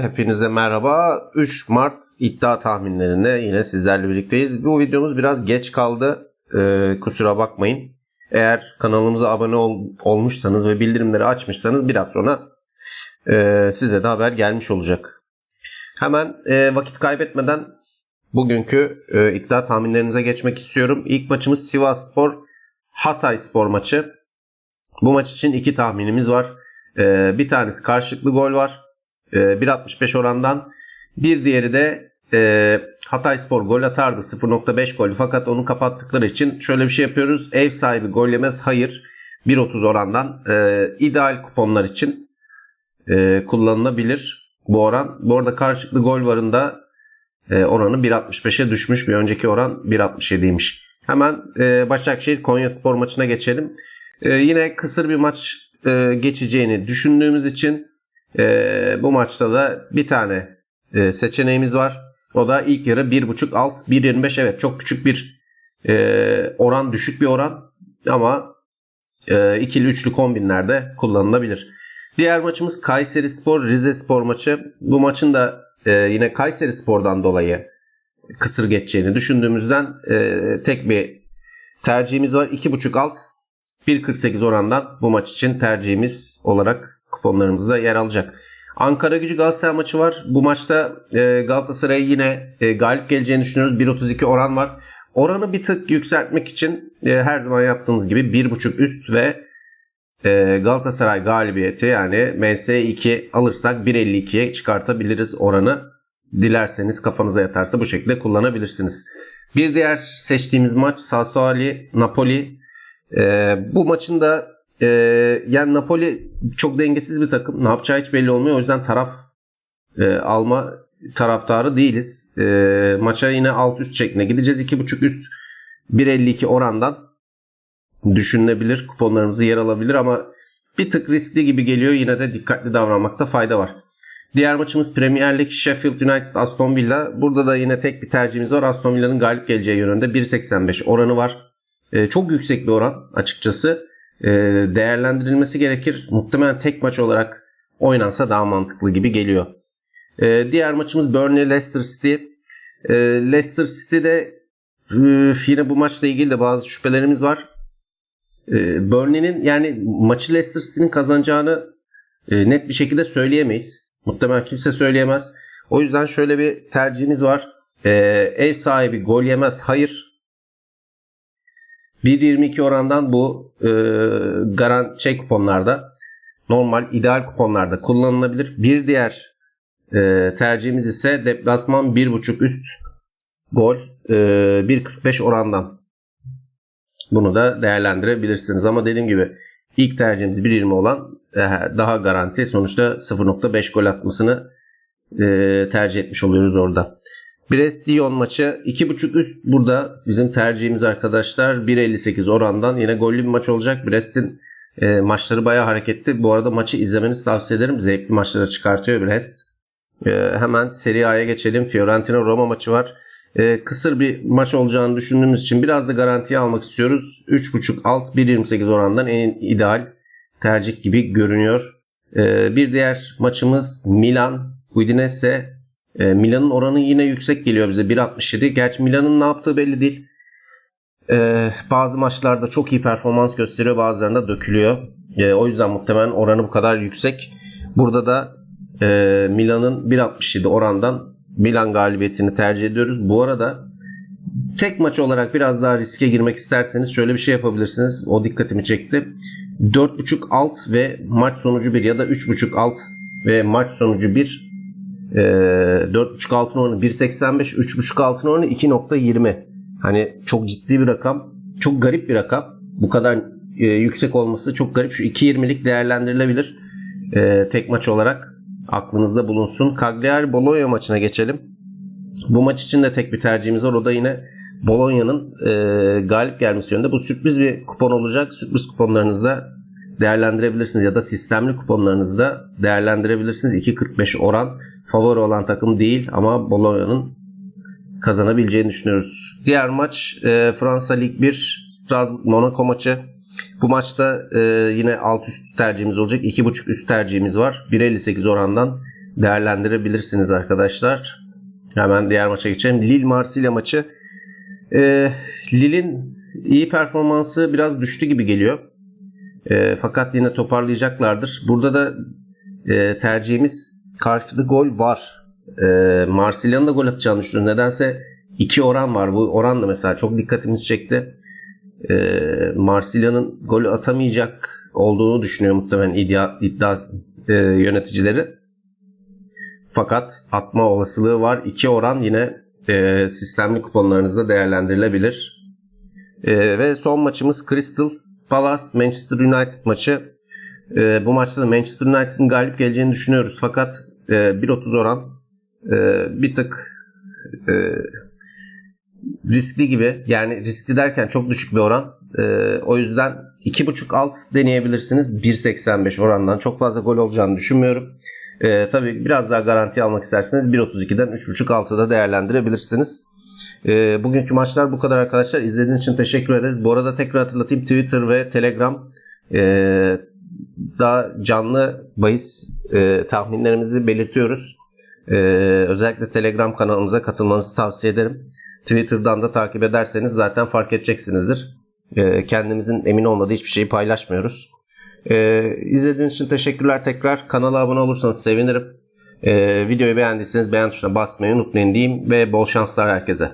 Hepinize merhaba. 3 Mart iddia tahminlerinde yine sizlerle birlikteyiz. Bu videomuz biraz geç kaldı. Ee, kusura bakmayın. Eğer kanalımıza abone ol- olmuşsanız ve bildirimleri açmışsanız biraz sonra e, size de haber gelmiş olacak. Hemen e, vakit kaybetmeden bugünkü e, iddia tahminlerinize geçmek istiyorum. İlk maçımız Sivas Spor Hatay Spor maçı. Bu maç için iki tahminimiz var. E, bir tanesi karşılıklı gol var. E, 1.65 orandan. Bir diğeri de e, Hatay Spor gol atardı 0.5 gol fakat onu kapattıkları için şöyle bir şey yapıyoruz. Ev sahibi gol yemez hayır 1.30 orandan e, ideal kuponlar için e, kullanılabilir bu oran. Bu arada karşılıklı gol varında e, oranı 1.65'e düşmüş. Bir önceki oran 1.67'ymiş. Hemen e, Başakşehir Konya Spor maçına geçelim. E, yine kısır bir maç e, geçeceğini düşündüğümüz için ee, bu maçta da bir tane e, seçeneğimiz var. O da ilk yarı 1.5 alt 1.25 evet çok küçük bir e, oran düşük bir oran ama e, ikili üçlü kombinlerde kullanılabilir. Diğer maçımız Kayseri Spor Rize Spor maçı. Bu maçın da e, yine Kayseri Spor'dan dolayı kısır geçeceğini düşündüğümüzden e, tek bir tercihimiz var. 2.5 alt 1.48 orandan bu maç için tercihimiz olarak kuponlarımızda yer alacak. Ankara gücü Galatasaray maçı var. Bu maçta e, Galatasaray yine e, galip geleceğini düşünüyoruz. 1.32 oran var. Oranı bir tık yükseltmek için e, her zaman yaptığımız gibi 1.5 üst ve e, Galatasaray galibiyeti yani MS2 alırsak 1.52'ye çıkartabiliriz oranı. Dilerseniz kafanıza yatarsa bu şekilde kullanabilirsiniz. Bir diğer seçtiğimiz maç Sassuolo Napoli. E, bu maçın da e, yani Napoli çok dengesiz bir takım. Ne yapacağı hiç belli olmuyor. O yüzden taraf e, alma taraftarı değiliz. E, maça yine alt üst şeklinde gideceğiz. 2.5 üst 1.52 orandan düşünülebilir. Kuponlarımızı yer alabilir ama bir tık riskli gibi geliyor. Yine de dikkatli davranmakta fayda var. Diğer maçımız Premier Lig Sheffield United Aston Villa. Burada da yine tek bir tercihimiz var. Aston Villa'nın galip geleceği yönünde 1.85 oranı var. E, çok yüksek bir oran açıkçası e, değerlendirilmesi gerekir. Muhtemelen tek maç olarak oynansa daha mantıklı gibi geliyor. E, diğer maçımız Burnley Leicester City. E, Leicester City'de yine bu maçla ilgili de bazı şüphelerimiz var. Burnley'nin yani maçı Leicester City'nin kazanacağını e, net bir şekilde söyleyemeyiz. Muhtemelen kimse söyleyemez. O yüzden şöyle bir tercihimiz var. E, ev sahibi gol yemez hayır 1.22 orandan bu e, garan şey kuponlarda normal ideal kuponlarda kullanılabilir. Bir diğer e, tercihimiz ise deplasman 1.5 üst gol e, 1.45 orandan. Bunu da değerlendirebilirsiniz ama dediğim gibi ilk tercihimiz 1.20 olan e, daha garanti. Sonuçta 0.5 gol atmasını e, tercih etmiş oluyoruz orada. Brest-Dijon maçı 2.5 üst burada bizim tercihimiz arkadaşlar 1.58 orandan yine gollü bir maç olacak. Brest'in e, maçları bayağı hareketli. Bu arada maçı izlemenizi tavsiye ederim. Zevkli maçlara çıkartıyor Brest. E, hemen Serie A'ya geçelim. Fiorentina-Roma maçı var. E, kısır bir maç olacağını düşündüğümüz için biraz da garantiye almak istiyoruz. 3.5 alt 1.28 orandan en ideal tercih gibi görünüyor. E, bir diğer maçımız Milan Udinese e, Milan'ın oranı yine yüksek geliyor bize 1.67. Gerçi Milan'ın ne yaptığı belli değil. E, bazı maçlarda çok iyi performans gösteriyor bazılarında dökülüyor. E, o yüzden muhtemelen oranı bu kadar yüksek. Burada da e, Milan'ın 1.67 orandan Milan galibiyetini tercih ediyoruz. Bu arada tek maç olarak biraz daha riske girmek isterseniz şöyle bir şey yapabilirsiniz. O dikkatimi çekti. 4.5 alt ve maç sonucu 1 ya da 3.5 alt ve maç sonucu 1 e, 4.5 altın oranı 1.85 3.5 altın oranı 2.20 hani çok ciddi bir rakam çok garip bir rakam. Bu kadar e, yüksek olması çok garip. Şu 2.20'lik değerlendirilebilir e, tek maç olarak. Aklınızda bulunsun. Cagliari Bologna maçına geçelim. Bu maç için de tek bir tercihimiz var. O da yine Bologna'nın e, galip gelmesi yönünde. Bu sürpriz bir kupon olacak. Sürpriz kuponlarınızda değerlendirebilirsiniz ya da sistemli kuponlarınızda değerlendirebilirsiniz. 2.45 oran favori olan takım değil ama Bologna'nın kazanabileceğini düşünüyoruz. Diğer maç e, Fransa Lig 1 Strasbourg Monaco maçı. Bu maçta e, yine alt üst tercihimiz olacak. 2.5 üst tercihimiz var. 1.58 orandan değerlendirebilirsiniz arkadaşlar. Hemen diğer maça geçelim. Lille Marsilya maçı. Ee, Lille'in iyi performansı biraz düştü gibi geliyor. Ee, fakat yine toparlayacaklardır. Burada da e, tercihimiz karşılıklı gol var. Ee, Marsilya'nın da gol atacağını düşünüyorum. Nedense iki oran var. Bu oran da mesela çok dikkatimizi çekti. Ee, Marsilya'nın gol atamayacak olduğunu düşünüyor muhtemelen iddia, iddia e, yöneticileri. Fakat atma olasılığı var. İki oran yine e, sistemli kuponlarınızda değerlendirilebilir. E, ve son maçımız Crystal Palace Manchester United maçı. E, bu maçta da Manchester United'ın galip geleceğini düşünüyoruz. Fakat e, 1.30 oran e, bir tık e, riskli gibi. Yani riskli derken çok düşük bir oran. O yüzden 2.5 alt deneyebilirsiniz. 1.85 orandan çok fazla gol olacağını düşünmüyorum. E, tabii biraz daha garanti almak isterseniz 1.32'den 3.5 altıda değerlendirebilirsiniz. E, bugünkü maçlar bu kadar arkadaşlar. İzlediğiniz için teşekkür ederiz. Bu arada tekrar hatırlatayım Twitter ve Telegram e, daha canlı bahis e, tahminlerimizi belirtiyoruz. E, özellikle Telegram kanalımıza katılmanızı tavsiye ederim. Twitter'dan da takip ederseniz zaten fark edeceksinizdir. E, kendimizin emin olmadığı hiçbir şeyi paylaşmıyoruz. Ee, izlediğiniz için teşekkürler tekrar. Kanala abone olursanız sevinirim. Ee, videoyu beğendiyseniz beğen tuşuna basmayı unutmayın diyeyim ve bol şanslar herkese.